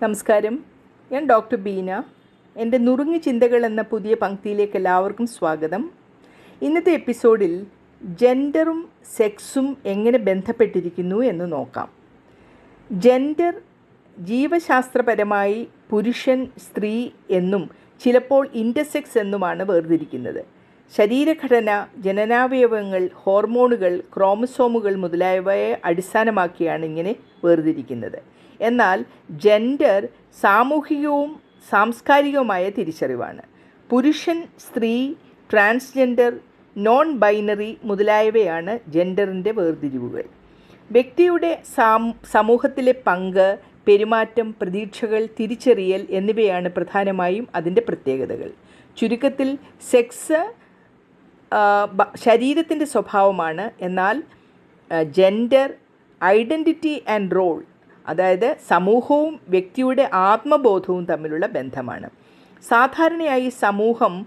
നമസ്കാരം. ഞാൻ ഡോക്ടർ ബീന. എന്റെ നുറുങ്ങി ചിന്തകൾ എന്ന പുതിയ പങ്ക്തിയിലേക്ക് എല്ലാവർക്കും സ്വാഗതം. ഇന്നത്തെ എപ്പിസോഡിൽ ജെൻഡറും സെക്സും എങ്ങനെ ബന്ധപ്പെട്ടിരിക്കുന്നു എന്ന് നോക്കാം. ജെൻഡർ ജീവശാസ്ത്രപരമായി പുരുഷൻ സ്ത്രീ എന്നും ചിലപ്പോൾ ഇന്റർസെക്സ് എന്നുമാണ് വേർതിരിക്കുന്നത്. ശരീരഘടന ജനനാവയവങ്ങൾ ഹോർമോണുകൾ ക്രോമസോമുകൾ മുതലായവയെ അടിസ്ഥാനമാക്കിയാണ് ഇങ്ങനെ വേർതിരിക്കുന്നത്. എന്നാൽ ജെൻഡർ സാമൂഹികവും സാംസ്കാരികവുമായ തിരിച്ചറിവാണ്. പുരുഷൻ സ്ത്രീ ട്രാൻസ്ജെൻഡർ നോൺ ബൈനറി മുതലായവയാണ് ജെൻഡറിന്റെ വേർതിരിവുകൾ. വ്യക്തിയുടെ സമൂഹത്തിലെ പങ്ക് പെരുമാറ്റം പ്രതീക്ഷകൾ തിരിച്ചറിയൽ എന്നിവയാണ് പ്രധാനമായും അതിന്റെ പ്രത്യേകതകൾ. ചുരുക്കത്തിൽ സെക്സ് ശരീരത്തിന്റെ സ്വഭാവമാണ്. എന്നാൽ ജെൻഡർ ഐഡന്റിറ്റി ആൻഡ് റോൾ അതായത് സമൂഹവും വ്യക്തിയുടെ ആത്മബോധവും തമ്മിലുള്ള ബന്ധമാണ്. സാധാരണയായി സമൂഹം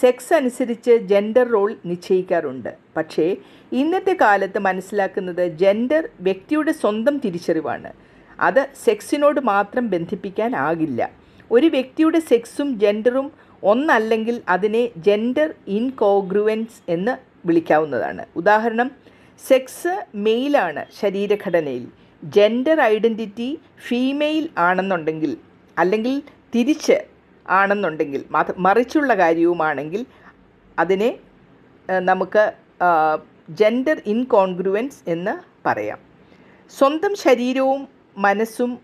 സെക്സ് അനുസരിച്ച് ജെൻഡർ റോൾ നിശ്ചയിക്കാറുണ്ട്. പക്ഷേ ഇന്നത്തെ കാലത്ത് മനസ്സിലാക്കുന്നത് ജെൻഡർ വ്യക്തിയുടെ സ്വന്തം തിരിച്ചറിവാണ്. അത് സെക്സിനോട് മാത്രം ബന്ധിപ്പിക്കാനാകില്ല. ഒരു വ്യക്തിയുടെ സെക്സും ജെൻഡറും ഒന്നല്ലെങ്കിൽ അതിനെ ജെൻഡർ ഇൻകോഗ്രുവൻസ് എന്ന് വിളിക്കാവുന്നതാണ്. ഉദാഹരണം സെക്സ് മെയിലാണ് ശരീരഘടനയിൽ. ജെൻഡർ ഐഡന്റിറ്റി ഫീമെയിൽ ആണെന്നുണ്ടെങ്കിൽ അല്ലെങ്കിൽ തിരിച്ച് ആണെന്നുണ്ടെങ്കിൽ മറിച്ചുള്ള കാര്യവുമാണെങ്കിൽ അതിനെ നമുക്ക് ജെൻഡർ ഇൻകോൺഗ്രുവൻസ് എന്ന് പറയാം. സ്വന്തം ശരീരവും മനസ്സും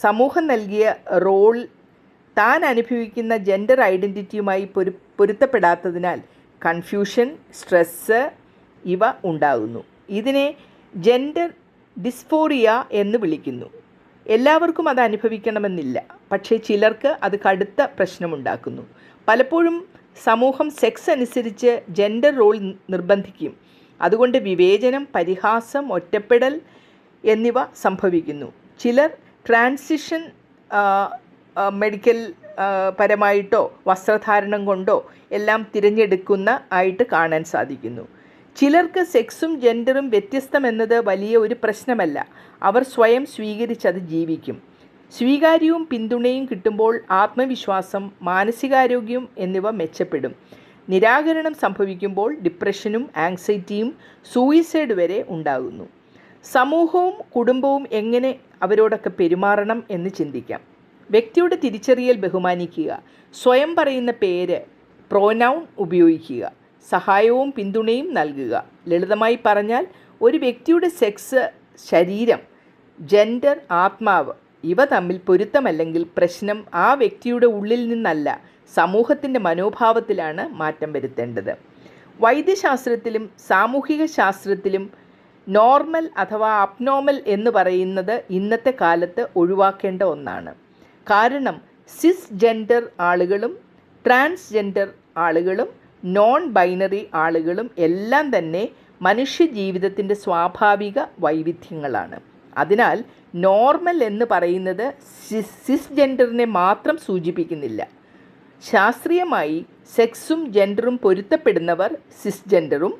സമൂഹം നൽകിയ റോൾ താൻ അനുഭവിക്കുന്ന ജെൻഡർ ഐഡന്റിറ്റിയുമായി പൊരു പൊരുത്തപ്പെടാത്തതിനാൽ കൺഫ്യൂഷൻ സ്ട്രെസ്സ് ഇവ ഉണ്ടാകുന്നു. ഇതിനെ ജെൻഡർ ഡിസ്ഫോറിയ എന്ന് വിളിക്കുന്നു. എല്ലാവർക്കും അത് അനുഭവിക്കണമെന്നില്ല. പക്ഷേ ചിലർക്ക് അത് കടുത്ത പ്രശ്നമുണ്ടാക്കുന്നു. പലപ്പോഴും സമൂഹം സെക്സ് അനുസരിച്ച് ജെൻഡർ റോൾ നിർബന്ധിക്കും. അതുകൊണ്ട് വിവേചനം പരിഹാസം ഒറ്റപ്പെടൽ എന്നിവ സംഭവിക്കുന്നു. ചിലർ ട്രാൻസിഷൻ മെഡിക്കൽ പരമായിട്ടോ വസ്ത്രധാരണം കൊണ്ടോ എല്ലാം തിരഞ്ഞെടുക്കുന്ന ആയിട്ട് കാണാൻ സാധിക്കുന്നു. ചിലർക്ക് സെക്സും ജെൻഡറും വ്യത്യസ്തമെന്നത് വലിയ ഒരു പ്രശ്നമല്ല. അവർ സ്വയം സ്വീകരിച്ചത് ജീവിക്കും. സ്വീകാര്യവും പിന്തുണയും കിട്ടുമ്പോൾ ആത്മവിശ്വാസം മാനസികാരോഗ്യം എന്നിവ മെച്ചപ്പെടും. നിരാകരണം സംഭവിക്കുമ്പോൾ ഡിപ്രഷനും ആങ്സൈറ്റിയും സൂയിസൈഡ് വരെ ഉണ്ടാകുന്നു. സമൂഹവും കുടുംബവും എങ്ങനെ അവരോടൊക്കെ പെരുമാറണം എന്ന് ചിന്തിക്കാം. വ്യക്തിയുടെ തിരിച്ചറിയൽ ബഹുമാനിക്കുക. സ്വയം പറയുന്ന പേര് പ്രോനൗൺ ഉപയോഗിക്കുക. സഹായവും പിന്തുണയും നൽകുക. ലളിതമായി പറഞ്ഞാൽ ഒരു വ്യക്തിയുടെ സെക്സ് ശരീരം ജെൻഡർ ആത്മാവ് ഇവ തമ്മിൽ പൊരുത്തമല്ലെങ്കിൽ പ്രശ്നം ആ വ്യക്തിയുടെ ഉള്ളിൽ നിന്നല്ല സമൂഹത്തിന്റെ മനോഭാവത്തിലാണ് മാറ്റം വരുത്തേണ്ടത്. വൈദ്യശാസ്ത്രത്തിലും സാമൂഹിക ശാസ്ത്രത്തിലും നോർമൽ അഥവാ അബ്നോർമൽ എന്ന് പറയുന്നത് ഇന്നത്തെ കാലത്ത് ഒഴിവാക്കേണ്ട ഒന്നാണ്. കാരണം സിസ് ജെൻഡർ ആളുകളും ട്രാൻസ്ജെൻഡർ ആളുകളും നോൺ ബൈനറി ആളുകളും എല്ലാം തന്നെ മനുഷ്യ ജീവിതത്തിന്റെ സ്വാഭാവിക വൈവിധ്യങ്ങളാണ്. അതിനാൽ നോർമൽ എന്ന് പറയുന്നത് സിസ് ജെൻഡറിനെ മാത്രം സൂചിപ്പിക്കുന്നില്ല. ശാസ്ത്രീയമായി സെക്സും ജെൻഡറും പൊരുത്തപ്പെടുന്നവർ സിസ് ജെൻഡറും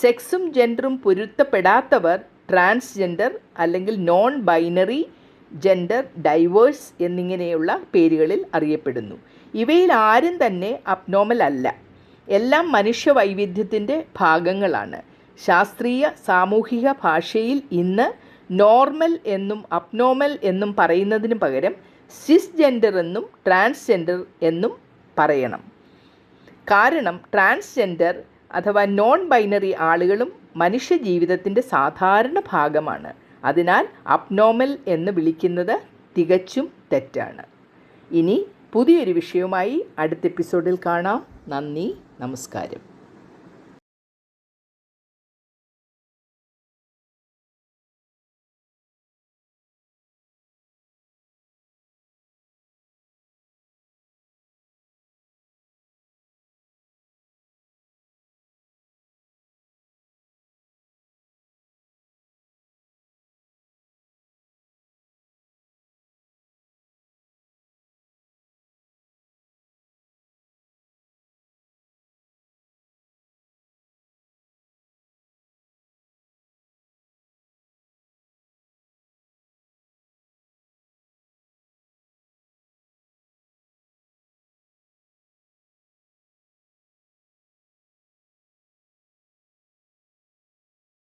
സെക്സും ജെൻഡറും പൊരുത്തപ്പെടാത്തവർ ട്രാൻസ്ജെൻഡർ അല്ലെങ്കിൽ നോൺ ബൈനറി ജെൻഡർ ഡൈവേഴ്സ് എന്നിങ്ങനെയുള്ള പേരുകളിൽ അറിയപ്പെടുന്നു. ഇവയിൽ ആരും തന്നെ അബ്നോമൽ അല്ല. എല്ലാം മനുഷ്യ വൈവിധ്യത്തിന്റെ ഭാഗങ്ങളാണ്. ശാസ്ത്രീയ സാമൂഹിക ഭാഷയിൽ ഇന്ന് നോർമൽ എന്നും അബ്നോർമൽ എന്നും പറയുന്നതിന് പകരം സിസ് ജെൻഡർ എന്നും ട്രാൻസ്ജെൻഡർ എന്നും പറയണം. കാരണം ട്രാൻസ്ജെൻഡർ അഥവാ നോൺ ബൈനറി ആളുകളും മനുഷ്യ ജീവിതത്തിന്റെ സാധാരണ ഭാഗമാണ്. അതിനാൽ അബ്നോർമൽ എന്ന് വിളിക്കുന്നത് തികച്ചും തെറ്റാണ്. ഇനി പുതിയൊരു വിഷയവുമായി അടുത്ത എപ്പിസോഡിൽ കാണാം. നന്ദി. നമസ്കാരം.